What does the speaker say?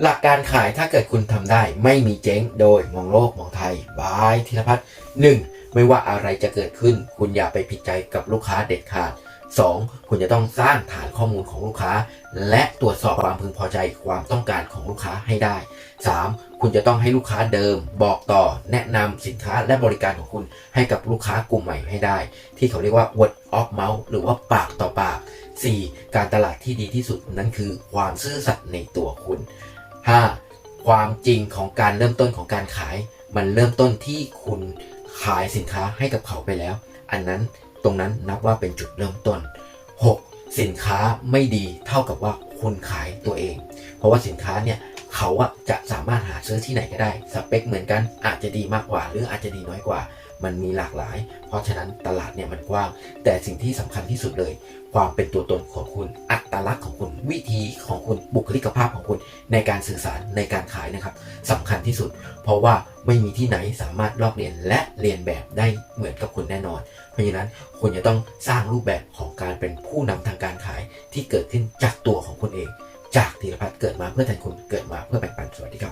หลักการขายถ้าเกิดคุณทำได้ไม่มีเจ๊งโดยมองโลกมองไทยบายธีรพัฒน์หนึ่งไม่ว่าอะไรจะเกิดขึ้น คุณอย่าไปผิดใจกับลูกค้าเด็ดขาด 2. คุณจะต้องสร้างฐานข้อมูลของลูกค้า และตรวจสอบความพึงพอใจความต้องการของลูกค้าให้ได้ 3. คุณจะต้องให้ลูกค้าเดิม บอกต่อแนะนำสินค้าและบริการของคุณให้กับลูกค้ากลุ่มใหม่ให้ได้ ที่เขาเรียกว่า word of mouth หรือว่าปากต่อปาก 4. การตลาดที่ดีที่สุดนั่นคือความซื่อสัตย์ในตัวคุณ 5. ความจริงของการเริ่มต้นของการขาย มันเริ่มต้นที่คุณขายสินค้าให้กับเขาไปแล้ว อันนั้นตรงนั้นนับว่าเป็นจุดเริ่มต้น 6. สินค้าไม่ดีเท่ากับว่าคุณขายตัวเอง เพราะว่าสินค้าเนี่ยเขาอะจะสามารถหาซื้อที่ไหนก็ได้ สเปคเหมือนกันอาจจะดีมากกว่า หรืออาจจะดีน้อยกว่า มันมีหลากหลาย เพราะฉะนั้นตลาดเนี่ยมันกว้าง แต่สิ่งที่สำคัญที่สุดเลย ความเป็นตัวตนของคุณ อัตลักษณ์ของคุณ วิธีของคุณบุคลิกภาพของคุณในการสื่อสารในการขายนะครับสำคัญที่สุด เพราะว่าไม่มีที่ไหนสามารถลอกเลียนและเรียนแบบได้เหมือนกับคุณแน่นอน เพราะฉะนั้นคุณจะต้องสร้างรูปแบบของการเป็นผู้นำทางการขายที่เกิดขึ้นจากตัวของคุณเอง จากธีรพัฒน์เกิดมาเพื่อแทนคุณเกิดมาเพื่อแบ่งปันสวัสดีครับ